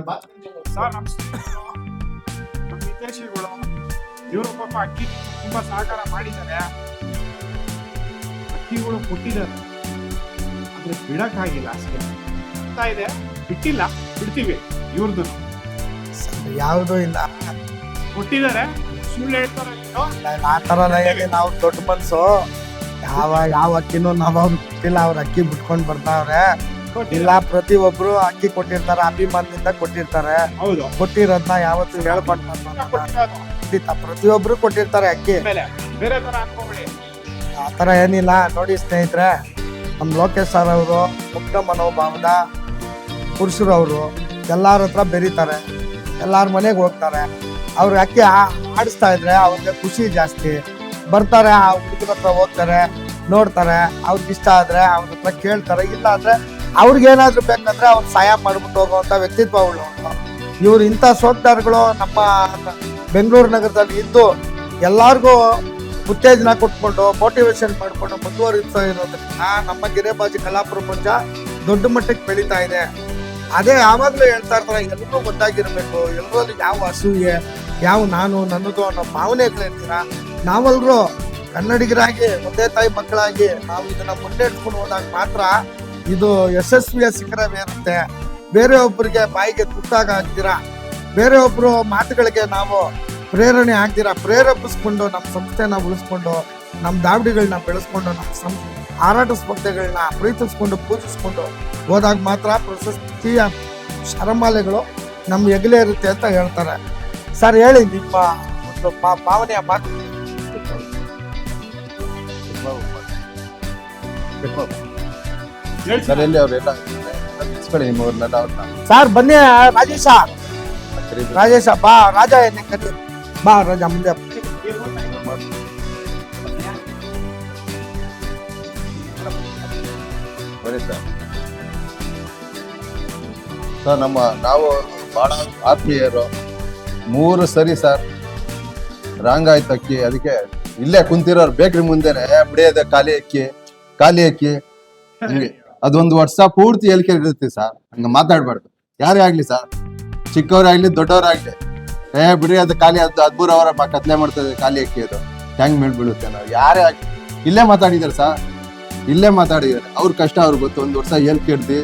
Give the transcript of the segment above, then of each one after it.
ಇನ್ನು ಬಾತ್ರೂಮ್ಗೆ ಹೊಸ ನಮಸ್ಕಾರ ನಮ್ಮ ಹಿತೈಷಿಗಳು ಇವರು ಪಾಪ ಅಕ್ಕಿ ತುಂಬ ಸಹಕಾರ ಮಾಡಿದ್ದಾರೆ ಅಕ್ಕಿಗಳು ಕೊಟ್ಟಿದ್ದಾರೆ ಆದರೆ ಬಿಡೋಕ್ಕಾಗಿಲ್ಲ ಅಷ್ಟೇ ಅಂತ ಇದೆ ಬಿಟ್ಟಿಲ್ಲ ಬಿಡ್ತೀವಿ ಇವ್ರದ್ದು ಯಾವುದೂ ಇಲ್ಲ ಕೊಟ್ಟಿದ್ದಾರೆ ಸುಳ್ಳು ಹೇಳ್ತಾರೆ ಆ ಥರ ಎಲ್ಲ ನಾವು ದೊಡ್ಡ ಮನಸ್ಸು ಯಾವ ಯಾವ ಅಕ್ಕಿನೂ ನಾವು ಅವ್ರಿಗೆ ಬಿಟ್ಟಿಲ್ಲ ಅವ್ರ ಅಕ್ಕಿ ಬಿಟ್ಕೊಂಡು ಬರ್ತಾವ್ರೆ ಇಲ್ಲ ಪ್ರತಿ ಒಬ್ರು ಅಕ್ಕಿ ಕೊಟ್ಟಿರ್ತಾರೆ ಅಭಿಮಾನದಿಂದ ಕೊಟ್ಟಿರ್ತಾರೆ. ಹೌದು. ಕೊಟ್ಟಿರೋದ್ನ ಯಾವತ್ತು ಹೇಳ್ಬಾರ್ದು. ಖಂಡಿತ ಪ್ರತಿಯೊಬ್ರು ಕೊಟ್ಟಿರ್ತಾರೆ ಅಕ್ಕಿ. ಬೇರೆ ತರ ಅನ್ಕೋಬೇಡಿ ಆ ಏನಿಲ್ಲ. ನೋಡಿ ಸ್ನೇಹಿತರೆ ನಮ್ ಲೋಕೇಶ್ ಸರ್ ಅವರು ಮುಕ್ತ ಮನೋಭಾವದ ಪುರುಷರು ಅವರು ಎಲ್ಲಾರ ಹತ್ರ ಬೆರೀತಾರೆ. ಎಲ್ಲಾರ ಮನೆಗೆ ಹೋಗ್ತಾರೆ. ಅವ್ರ ಅಕ್ಕಿ ಆಡಿಸ್ತಾ ಇದ್ರೆ ಅವ್ರಿಗೆ ಖುಷಿ ಜಾಸ್ತಿ. ಬರ್ತಾರೆ ಆ ಹುಡುಗರ ಹತ್ರ ಹೋಗ್ತಾರೆ ನೋಡ್ತಾರೆ. ಅವ್ರಿಗೆ ಇಷ್ಟ ಆದ್ರೆ ಅವ್ರ ಹತ್ರ ಕೇಳ್ತಾರೆ. ಇಲ್ಲ ಅಂದ್ರೆ ಅವ್ರಿಗೆ ಏನಾದ್ರು ಬೇಕಂದ್ರೆ ಅವ್ರು ಸಹಾಯ ಮಾಡ್ಬಿಟ್ಟು ಹೋಗುವಂತ ವ್ಯಕ್ತಿತ್ವ ಉಳ್ಳವರು. ಇವ್ರು ಇಂಥ ಸೋದ್ದಾರ್ಗಳು ನಮ್ಮ ಬೆಂಗಳೂರು ನಗರದಲ್ಲಿ ಇದ್ದು ಎಲ್ಲಾರ್ಗೂ ಉತ್ತೇಜನ ಕೊಟ್ಕೊಂಡು ಮೋಟಿವೇಶನ್ ಮಾಡಿಕೊಂಡು ಮುಂದುವರಿಸ್ತಾ ಇರೋದ್ರಿಂದ ನಮ್ಮ ಗಿರೇಬಾಜಿ ಕಲಾ ಪ್ರಪಂಚ ದೊಡ್ಡ ಮಟ್ಟಕ್ಕೆ ಬೆಳೀತಾ ಇದೆ. ಅದೇ ಯಾವಾಗಲೂ ಹೇಳ್ತಾ ಇರ್ತಾರೆ ಎಲ್ಲರೂ ಒಂದಾಗಿರ್ಬೇಕು ಎಲ್ಲರಲ್ಲಿ ಯಾವ ಅಸೂಯೆ, ಯಾವ ನಾನು, ನನ್ನದು ಅನ್ನೋ ಭಾವನೆಗಳಿರ್ತೀರ ನಾವೆಲ್ಲರೂ ಕನ್ನಡಿಗರಾಗಿ, ಒಂದೇ ತಾಯಿ ಮಕ್ಕಳಾಗಿ ನಾವು ಇದನ್ನ ಮುನ್ನಡೆಸ್ಕೊಂಡು ಹೋದಾಗ ಮಾತ್ರ ಇದು ಯಶಸ್ವಿಯ ಶಿಖರವೇರುತ್ತೆ. ಬೇರೆ ಒಬ್ಬರಿಗೆ ಬಾಯಿಗೆ ತುತ್ತಾಗ ಆಗ್ತೀರಾ ಬೇರೆ ಒಬ್ರು ಮಾತುಗಳಿಗೆ ನಾವು ಪ್ರೇರಣೆ ಆಗ್ದಿರಾ ಪ್ರೇರೇಪಿಸ್ಕೊಂಡು ನಮ್ಮ ಸಂಸ್ಥೆನ ಉಳಿಸ್ಕೊಂಡು, ನಮ್ಮ ದಾವಡಿಗಳನ್ನ ಬೆಳೆಸ್ಕೊಂಡು, ನಮ್ಮ ಸಂ, ಹಾರಾಟ ಸ್ಪರ್ಧೆಗಳನ್ನ ಪ್ರೀತಿಸ್ಕೊಂಡು, ಪೂಜಿಸ್ಕೊಂಡು ಹೋದಾಗ ಮಾತ್ರ ಪ್ರಶಸ್ತಿಯ ಶರಮಾಲೆಗಳು ನಮ್ಮ ಹೆಗಲೇ ಇರುತ್ತೆ ಅಂತ ಹೇಳ್ತಾರೆ. ಸರ್, ಹೇಳಿ ನಿಮ್ಮ ಒಂದು ಭಾವನೆಯ ಮಾತು. ಸರ್ ಎಲ್ಲಿ ಅವರೆಲ್ಲ ಇಸ್ಕೊಳ್ಳಿ ನಿಮ್ಮವ್ರನ್ನೆಲ್ಲ ಅವ್ರನ್ನ ಸರ್ ಬನ್ನಿ ರಾಜೇಶ. ರಾಜೇಶ ಬಾ ರಾಜ ಎನ್ನೆ ಕರಿ ಬಾ ರಾಜ ಮುಂದೆ. ಬನ್ನಿ ಸರ್. ಸರ್ ನಮ್ಮ ನಾವು ಬಹಳ ಆತ್ಮೀಯರು. ಮೂರು ಸರಿ ಸರ್ ರಾಂಗ್ ಆಯ್ತು ಅಕ್ಕಿ ಅದಕ್ಕೆ ಇಲ್ಲೇ ಕುಂತಿರೋರು ಬೇಕ್ರಿ ಮುಂದೆನೆ ಬಿಡಿಯದ ಖಾಲಿ ಅಕ್ಕಿ ಖಾಲಿ ಅಕ್ಕಿ ಹಿಂಗೆ. ಅದೊಂದು ವರ್ಷ ಪೂರ್ತಿ ಹೇಳಿಕೆ ಇರುತ್ತೆ ಸರ್ ಹಂಗ ಮಾತಾಡ್ಬಾರ್ದು. ಯಾರೇ ಆಗ್ಲಿ ಸರ್ ಚಿಕ್ಕವರಾಗ್ಲಿ, ದೊಡ್ಡವರಾಗ್ಲಿ. ಏ ಬಿಡಿ ಅದು ಖಾಲಿ ಅದು ಹದ್ಮೂರು ಅವರ ಕತ್ಲೆ ಮಾಡ್ತದೆ ಖಾಲಿ ಅಕ್ಕಿ ಅದು. ಹೆಂಗ್ ಮೇಲೆ ಬೀಳುತ್ತೆ ನಾವು ಯಾರೇ ಆಗ್ಲಿ. ಇಲ್ಲೇ ಮಾತಾಡಿದಾರೆ ಸರ್ ಇಲ್ಲೇ ಮಾತಾಡಿದಾರೆ ಅವ್ರ ಕಷ್ಟ, ಅವ್ರು ಗೊತ್ತು. ಒಂದು ವರ್ಷ ಹೇಳಿಕೆ ಕೇಳ್ದಿ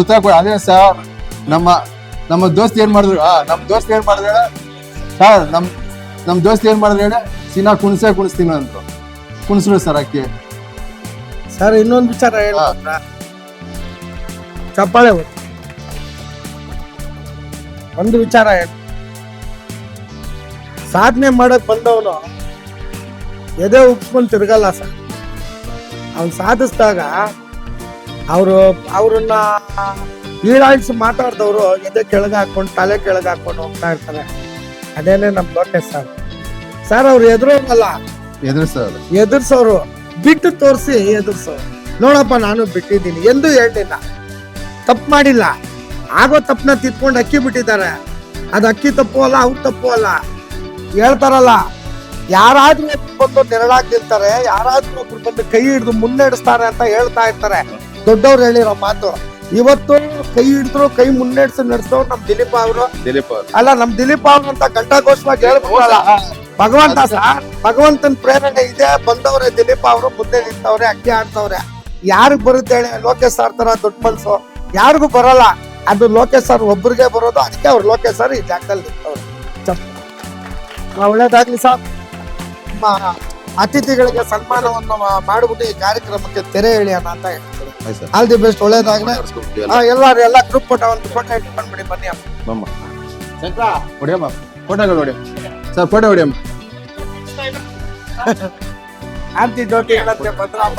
ಉತ್ತರ ಕೊಡ. ಅದೇ ಸರ್ ನಮ್ಮ ನಮ್ಮ ದೋಸ್ತ್ ಏನ್ ಮಾಡಿದ್ರು? ಆ ನಮ್ಮ ದೋಸ್ತ್ ಏನ್ ಮಾಡಿದ್ರು ಸರ್ ನಮ್ ನಮ್ ದೋಸ್ತ್ ಏನ್ ಮಾಡಿದ್ರು ಹೇಳ? ಸಿನಾ ಕುಣಿಸೇ ಕುಣಿಸ್ತೀನಿ ಅಂತ ಕುಣಿಸ್ರು ಸರ್ ಅಕ್ಕಿ. ಸರ್ ಇನ್ನೊಂದು ವಿಚಾರ ಹೇಳ ಚಪ್ಪಾಳೆ ಹೊಡಿ. ಒಂದು ವಿಚಾರ ಹೇಳ. ಸಾಧನೆ ಮಾಡಕ್ ಬಂದವನು ಎದೆ ಉಪ್ಸ್ಕೊಂಡು ತಿರ್ಗಲ್ಲ ಸರ್. ಅವ್ನು ಸಾಧಿಸಿದಾಗ ಅವರು ಅವ್ರನ್ನ ಈಳಾಯಿಸಿ ಮಾತಾಡ್ದವ್ರು ಎದೆ ಕೆಳಗೆ ಹಾಕೊಂಡು ತಲೆ ಕೆಳಗೆ ಹಾಕೊಂಡು ಹೋಗ್ತಾ ಇರ್ತಾರೆ. ಅದೇನೆ ನಮ್ ದೊಡ್ಡ ಸರ್ ಸರ್ ಅವ್ರು ಎದುರು ಸರ್ ಎದುರ್ಸೋರು. ಬಿಟ್ಟು ತೋರಿಸಿ ಎದುರಿಸು ನೋಡಪ್ಪ ನಾನು ಬಿಟ್ಟಿದ್ದೀನಿ ಎಂದು ಹೇಳಿಲ್ಲ ತಪ್ಪು ಮಾಡಿಲ್ಲ. ಆಗೋ ತಪ್ಪನ್ನ ತಿದ್ಕೊಂಡು ಅಕ್ಕಿ ಬಿಟ್ಟಿದ್ದಾರೆ. ಅದು ಅಕ್ಕಿ ತಪ್ಪು ಅಲ್ಲ ಅವ್ರ ತಪ್ಪು ಅಲ್ಲ. ಹೇಳ್ತಾರಲ್ಲ ಯಾರಾದ್ರೂ ಬಂದು ನೆರಳಾಗಿ ನಿಲ್ತಾರೆ ಯಾರಾದ್ರೂ ಒಬ್ರು ಬಂದು ಕೈ ಹಿಡಿದು ಮುನ್ನಡೆಸ್ತಾರೆ ಅಂತ ಹೇಳ್ತಾ ಇರ್ತಾರೆ. ದೊಡ್ಡವ್ರು ಹೇಳಿರೋ ಮಾತು. ಇವತ್ತು ಕೈ ಹಿಡಿದ್ರು ಕೈ ಮುನ್ನಡೆಸಿ ನಡೆಸೋರು ನಮ್ ದಿಲೀಪ್ ಅವರು. ದಿಲೀಪ್ ಅಲ್ಲ ನಮ್ ದಿಲೀಪ್ ಅವ್ರು ಅಂತ ಘಂಟಾಘೋಷವಾಗಿ ಹೇಳ್ಬಿಟ್ರಲ್ಲ. ಭಗವಂತ ಸರ್. ಭಗವಂತನ ಪ್ರೇರಣೆ ಇದೆ ಬಂದವ್ರೆ ದಿಲೀಪ ಅವರು ಮುದ್ದೆ ನಿಂತವ್ರೆ ಅಕ್ಕಿ ಆಡ್ತವ್ರೆ. ಯಾರಿಗ್ ಬರುತ್ತೆ ಹೇಳಿ ಲೋಕೇಶ್ ಸರ್ ತರ ದೊಡ್ಡ ಮನ್ಸು. ಯಾರಿಗೂ ಬರಲ್ಲ. ಅದು ಲೋಕೇಶ್ ಸರ್ ಒಬ್ರಿಗೆ ಬರೋದು ಅದಕ್ಕೆ ಅವ್ರು ಲೋಕೇಶ್ ಸರ್ ಈ ಜಾಗದಲ್ಲಿ ನಿಂತವ್ರು. ಒಳ್ಳೇದಾಗ್ಲಿ ಸರ್. ನಿಮ್ಮ ಅತಿಥಿಗಳಿಗೆ ಸನ್ಮಾನವನ್ನು ಮಾಡಿಬಿಟ್ಟು ಈ ಕಾರ್ಯಕ್ರಮಕ್ಕೆ ತೆರೆ ಎಳಿಯೋಣ ಅಂತ ಹೇಳ್ತಾರೆ ಆಲ್ ದಿ ಬೆಸ್ಟ್ ಒಳ್ಳೇದಾಗ್ಲಿ. ಎಲ್ಲರೂ ಎಲ್ಲ ಗ್ರೂಪ್ ಫೋಟೋ ಒಂದು ಫೋಟೋ ಬಂದ್ಬಿಡಿ ಬನ್ನಿ ಅಮ್ಮ. ಫೋಟೋಗಳು ಸರ್ ಫೋಟೋ ಹೊಡಿಯಮ್ಮ. આમથી દોટી વખતે પતરા